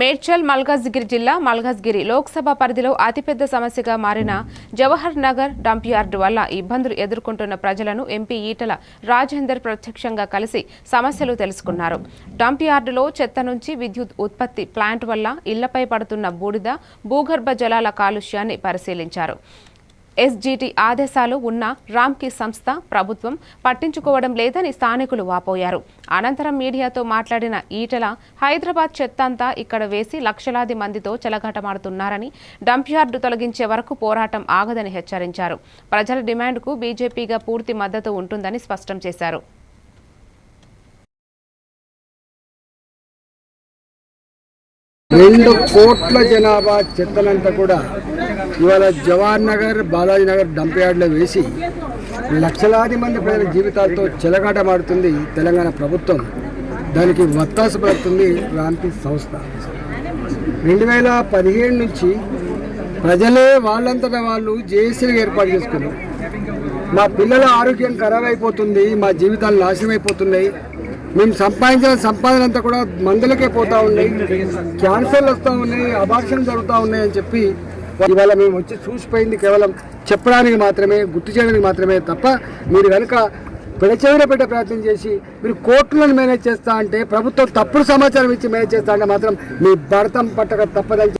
మేడ్చల్ మల్కాజ్గిరి జిల్లా మల్కాజ్గిరి లోక్సభ పరిధిలో అతిపెద్ద సమస్యగా మారిన జవహర్ నగర్ డంప్ యార్డు వల్ల ఇబ్బందులు ఎదుర్కొంటున్న ప్రజలను ఎంపీ ఈటల రాజేందర్ ప్రత్యక్షంగా కలిసి సమస్యలు తెలుసుకున్నారు. డంప్ యార్డులో చెత్త నుంచి విద్యుత్ ఉత్పత్తి ప్లాంట్ వల్ల ఇళ్ళపై పడుతున్న బూడిద భూగర్భ జలాల కాలుష్యాన్ని పరిశీలించారు. ఎస్జీటీ ఆదేశాలు ఉన్న రామ్కి సంస్థ ప్రభుత్వం పట్టించుకోవడం లేదని స్థానికులు వాపోయారు. అనంతరం మీడియాతో మాట్లాడిన ఈటల హైదరాబాద్ చెత్త అంతా ఇక్కడ వేసి లక్షలాది మందితో చెలగాటమాడుతున్నారని డంప్యార్డు తొలగించే వరకు పోరాటం ఆగదని హెచ్చరించారు. ప్రజల డిమాండ్కు బీజేపీగా పూర్తి మద్దతు ఉంటుందని స్పష్టం చేశారు. రెండు కోట్ల జనాభా చెత్తనంతా కూడా ఇవాళ జవహర్ నగర్ బాలాజీ నగర్ డంప్ యార్డ్లో వేసి లక్షలాది మంది ప్రజల జీవితాలతో చెలగాటమాడుతుంది తెలంగాణ ప్రభుత్వం. దానికి వత్తాసు పడుతుంది రాంతి సంస్థ. రెండు వేల పదిహేడు నుంచి ప్రజలే వాళ్ళంతటా వాళ్ళు జేఏసీలు ఏర్పాటు చేసుకున్నారు. మా పిల్లల ఆరోగ్యం ఖరాబ్ అయిపోతుంది మా జీవితాలు నాశనం అయిపోతున్నాయి మేము సంపాదించిన సంపాదన అంతా కూడా మందులకే పోతా ఉన్నాయి. క్యాన్సర్లు వస్తూ ఉన్నాయి అబార్షన్ జరుగుతూ ఉన్నాయి అని చెప్పి ఇవాళ మేము వచ్చి చూసిపోయింది కేవలం చెప్పడానికి మాత్రమే గుర్తు చేయడానికి మాత్రమే తప్ప మీరు కనుక పెడచెవిన పెట్టే ప్రయత్నం చేసి మీరు కోర్టులను మేనేజ్ చేస్తా అంటే ప్రభుత్వం తప్పుడు సమాచారం ఇచ్చి మేనేజ్ చేస్తా అంటే మాత్రం మీ భారతం పట్టక తప్పదని